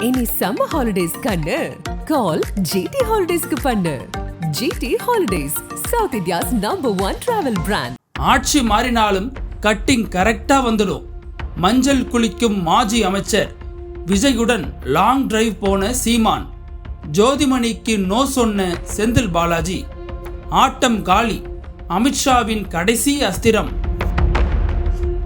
இனி summer holidays கண்ணு. கால் GT ஹாலிடேஸ்க்கு பண்ணு. GT Holidays South India's number one travel brand ஆட்சி மாறினாலும் கட்டிங் கரெக்டா வந்துடும். மஞ்சள் குளிக்கும் மாஜி அமைச்சர் விஜயுடன் லாங் டிரைவ் போன சீமான். ஜோதிமணிக்கு நோ சொன்ன செந்தில் பாலாஜி. ஆட்டம் காலி அமித்ஷாவின் கடைசி அஸ்திரம்.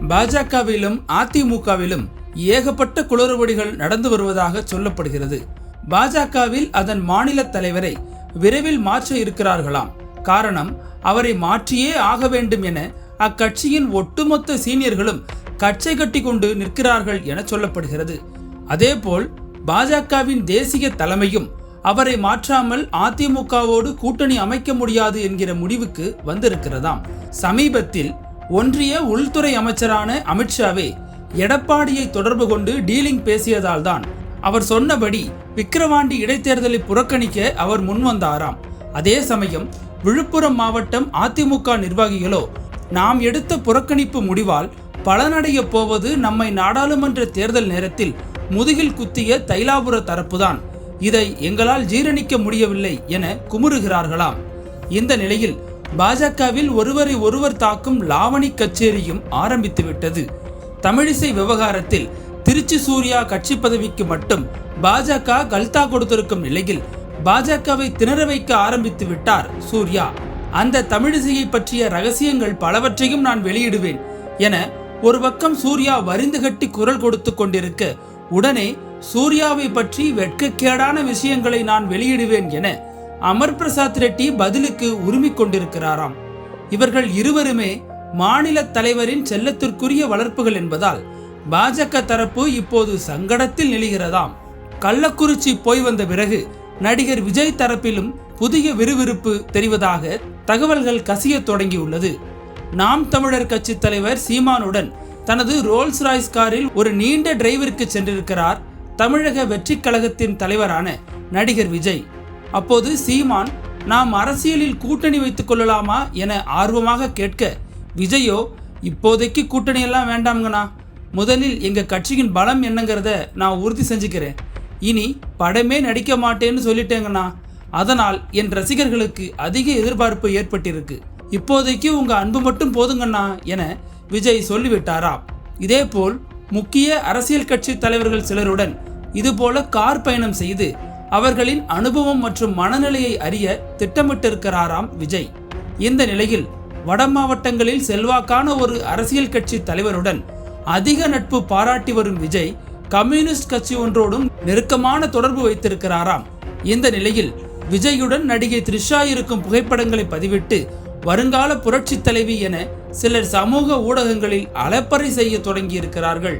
பாஜகவிலும் அதிமுகவிலும் ஏகப்பட்ட குளறுபடிகள் நடந்து வருவதாக சொல்லப்படுகிறது. பாஜகவில் அதன் மாநில தலைவரை விரைவில் மாற்ற இருக்கிறார்களாம். காரணம் அவரை மாற்றியே ஆக வேண்டும் என அக்கட்சியின் ஒட்டுமொத்த சீனியர்களும் கட்சை கட்டி கொண்டு நிற்கிறார்கள் என சொல்லப்படுகிறது. அதேபோல் பாஜகவின் தேசிய தலைமையும் அவரை மாற்றாமல் அதிமுகவோடு கூட்டணி அமைக்க முடியாது என்கிற முடிவுக்கு வந்திருக்கிறதாம். சமீபத்தில் ஒன்றிய உள்துறை அமைச்சரான அமித்ஷாவே எடப்பாடியை தொடர்பு கொண்டு டீலிங் பேசியதால் தான் அவர் சொன்னபடி விக்கிரவாண்டி இடைத்தேர்தலை புறக்கணிக்க அவர் முன்வந்தாராம். அதே சமயம் விழுப்புரம் மாவட்டம் அதிமுக நிர்வாகிகளோ நாம் எடுத்த புறக்கணிப்பு முடிவால் பலனடைய போவது நம்மை நாடாளுமன்ற தேர்தல் நேரத்தில் முதுகில் குத்திய தைலாபுர தரப்புதான். இதை எங்களால் ஜீரணிக்க முடியவில்லை என குமுறுகிறார்களாம். இந்த நிலையில் பாஜகவில் ஒருவரை ஒருவர் தாக்கும் லாவணி கச்சேரியும் ஆரம்பித்துவிட்டது. தமிழிசை விவகாரத்தில் திருச்சி சூர்யா கட்சி பதவிக்கு மட்டும் பாஜக கல்தா கொடுத்திருக்கும் நிலையில் பாஜகவை திணற வைக்க ஆரம்பித்து விட்டார் சூர்யா. அந்த தமிழிசையை பற்றிய ரகசியங்கள் பலவற்றையும் நான் வெளியிடுவேன் என ஒரு பக்கம் சூர்யா வரிந்து கட்டி குரல் கொடுத்து கொண்டிருக்க உடனே சூர்யாவை பற்றி வெட்கக்கேடான விஷயங்களை நான் வெளியிடுவேன் என அமர் பிரசாத் ரெட்டி பதிலுக்கு உரிமிக் கொண்டிருக்கிறாராம். இவர்கள் இருவருமே மாநில தலைவரின் செல்லத்திற்குரிய வளர்ப்புகள் என்பதால் பாஜக தரப்பு இப்போது சங்கடத்தில் நெளிகிறதாம் கள்ளக்குறிச்சி போய் வந்த பிறகு நடிகர் விஜய் தரப்பிலும் புதிய விறுவிறுப்பு தெரிவதாக தகவல்கள் கசிய தொடங்கியுள்ளது. நாம் தமிழர் கட்சி தலைவர் சீமானுடன் தனது ரோல்ஸ் ராய்ஸ் காரில் ஒரு நீண்ட டிரைவிற்கு சென்றிருக்கிறார் தமிழக வெற்றி கழகத்தின் தலைவரான நடிகர் விஜய். அப்போது சீமான் நாம் அரசியலில் கூட்டணி வைத்துக் கொள்ளலாமா என ஆர்வமாக கேட்க விஜயோ இப்போதைக்கு கூட்டணியெல்லாம் வேண்டாம்ங்கண்ணா. முதலில் எங்கள் கட்சியின் பலம் என்னங்கிறத நான் உறுதி செஞ்சுக்கிறேன். இனி படமே நடிக்க மாட்டேன்னு சொல்லிட்டேங்கண்ணா. அதனால் என் ரசிகர்களுக்கு அதிக எதிர்பார்ப்பு ஏற்பட்டிருக்கு. இப்போதைக்கு உங்கள் அன்பு மட்டும் போதுங்கண்ணா என விஜய் சொல்லிவிட்டாராம் இதேபோல் முக்கிய அரசியல் கட்சி தலைவர்கள் சிலருடன் இதுபோல கார் பயணம் செய்து அவர்களின் அனுபவம் மற்றும் மனநிலையை அறிய திட்டமிட்டிருக்கிறாராம் விஜய். இந்த நிலையில் வட மாவட்டங்களில் செல்வாக்கான ஒரு அரசியல் கட்சி தலைவருடன் அதிக நட்பு பாராட்டி வரும் விஜய் கம்யூனிஸ்ட் கட்சி ஒன்றோடும் நெருக்கமான தொடர்பு வைத்திருக்கிறாராம். இந்த நிலையில் விஜயுடன் நடிகை த்ரிஷா இருக்கும் புகைப்படங்களை பதிவிட்டு வருங்கால புரட்சி தலைவி என சிலர் சமூக ஊடகங்களில் அலப்பறை செய்ய தொடங்கி இருக்கிறார்கள்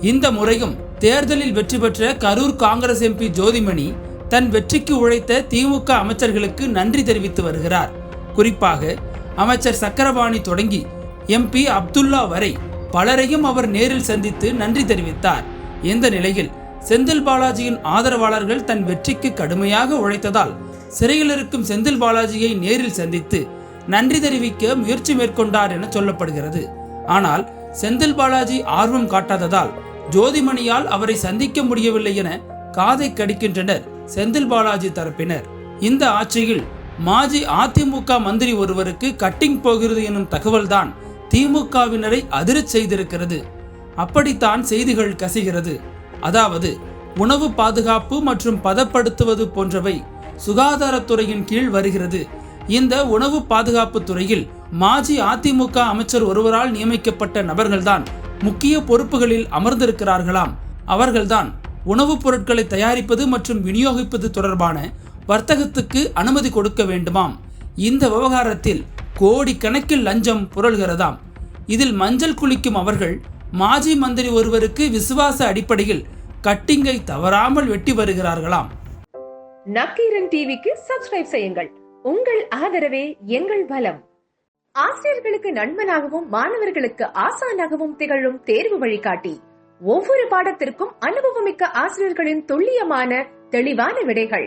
இந்த முறையும் தேர்தலில் வெற்றி பெற்ற கரூர் காங்கிரஸ் எம்பி ஜோதிமணி தன் வெற்றிக்கு உழைத்த திமுக அமைச்சர்களுக்கு நன்றி தெரிவித்து வருகிறார். குறிப்பாக அமைச்சர் சக்கரபாணி தொடங்கி எம்பி அப்துல்லா வரை பலரையும் அவர் நேரில் சந்தித்து நன்றி தெரிவித்தார். இந்த நிலையில் செந்தில் பாலாஜியின் ஆதரவாளர்கள் தன் வெற்றிக்கு கடுமையாக உழைத்ததால் சிறையில் இருக்கும் செந்தில் பாலாஜியை நேரில் சந்தித்து நன்றி தெரிவிக்க முயற்சி மேற்கொண்டார் என சொல்லப்படுகிறது. ஆனால் செந்தில் பாலாஜி ஆர்வம் காட்டாததால் ஜோதிமணியால் அவரை சந்திக்க முடியவில்லை என காதை கடிக்கின்றனர் செந்தில் பாலாஜி தரப்பினர். இந்த ஆட்சியில் மாஜி அதிமுக மந்திரி ஒருவருக்கு கட்டிங் போகிறது எனும் தகவல்தான் திமுகவினரை அதிரச் செய்திருக்கிறது. அப்படித்தான் செய்திகள் கசிகிறது. அதாவது உணவு பாதுகாப்பு மற்றும் பதப்படுத்துவது போன்றவை சுகாதாரத்துறையின் கீழ் வருகிறது. இந்த உணவு பாதுகாப்பு துறையில் மாஜி அதிமுக அமைச்சர் ஒருவரால் நியமிக்கப்பட்ட நபர்கள்தான் முக்கிய பொறுப்புகளில் அமர்ந்திருக்கிறார்களாம். அவர்கள்தான் உணவுப் பொருட்களை தயாரிப்பது மற்றும் விநியோகிப்பது தொடர்பான வர்த்தகத்துக்கு அனுமதி கொடுக்க வேண்டுமாம். இந்த விவகாரத்தில் கோடிக்கணக்கில் லஞ்சம் புரள்கிறதாம். இதில் மஞ்சள் குளிக்கும் அவர்கள் மாஜி மந்திரி ஒருவருக்கு விசுவாச அடிப்படையில் கட்டிங்கை தவறாமல் வெட்டி வருகிறார்களாம். நக்கீரன் டிவிக்கு சப்ஸ்கிரைப் செய்யுங்கள். உங்கள் ஆதரவே எங்கள் பலம் ஆசிரியர்களுக்கு நண்பனாகவும் மாணவர்களுக்கு ஆசானாகவும் திகழும் தேர்வு வழிகாட்டி. ஒவ்வொரு பாடத்திற்கும் அனுபவமிக்க ஆசிரியர்களின் துல்லியமான தெளிவான விடைகள்.